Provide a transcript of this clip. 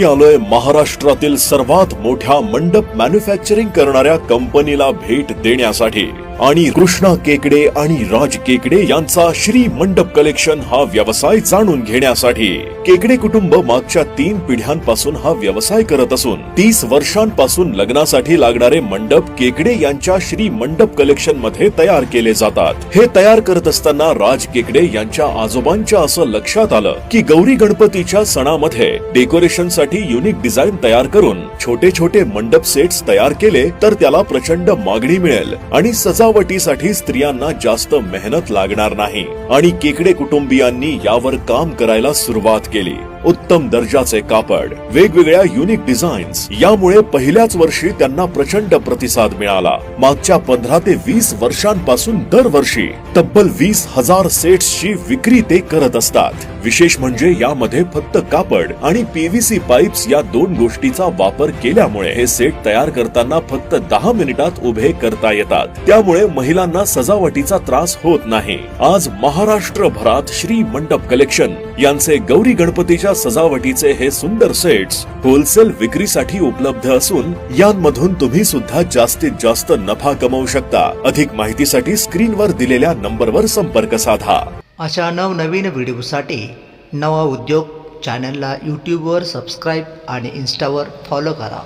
आलोय महाराष्ट्रातील सर्वात मोठ्या मंडप मॅन्युफॅक्चरिंग करणाऱ्या कंपनीला भेट देण्यासाठी. आणि कृष्णा केकडे आणि राज केकडे यांचा श्री मंडप कलेक्शन हा व्यवसाय जाणून घेण्यासाठी. केकडे कुटुंब मागच्या तीन पिढ्यांपासून हा व्यवसाय करत असून तीस वर्षांपासून लग्नासाठी लागणारे मंडप केकडे यांच्या श्री मंडप कलेक्शनमध्ये तयार केले जातात. हे तयार करत असताना राज केकडे यांच्या आजोबांच्या असं लक्षात आलं की गौरी गणपतीच्या सणामध्ये डेकोरेशनसाठी युनिक डिझाईन तयार करून छोटे छोटे मंडप सेट्स तयार केले तर त्याला प्रचंड मागणी मिळेल आणि सजावटीसाठी स्त्रियांना जास्त मेहनत लागणार नाही. आणि केकडे कुटुंबियांनी यावर काम करायला सुरुवात केली उत्तम दर्जाचे कापड वेगवेगळ्या युनिक डिझाईन्स यामुळे पहिल्याच वर्षी त्यांना प्रचंड प्रतिसाद मिळाला. मागच्या पंधरा ते वीस वर्षांपासून दरवर्षी तब्बल वीस हजार सेट्सची विक्री ते करत असतात. विशेष म्हणजे यामध्ये फक्त कापड आणि पीव्हीसी पाईप्स या दोन गोष्टीचा वापर केल्यामुळे हे सेट तयार करताना फक्त दहा मिनिटात उभे करता येतात. त्यामुळे महिलांना सजावटीचा त्रास होत नाही. आज महाराष्ट्रभरात श्री मंडप कलेक्शन यांचे गौरी गणपतीच्या सजावटीचे हे सुंदर सेट्स होलसेल विक्रीसाठी उपलब्ध असून यांमधून तुम्ही सुद्धा जास्तीत जास्त नफा कमवू शकता. अधिक माहितीसाठी स्क्रीनवर दिलेल्या नंबरवर संपर्क साधा. अशा नवनवीन व्हिडिओसाठी नवा उद्योग चॅनलला यूट्यूबवर सबस्क्राईब आणि इन्स्टावर फॉलो करा.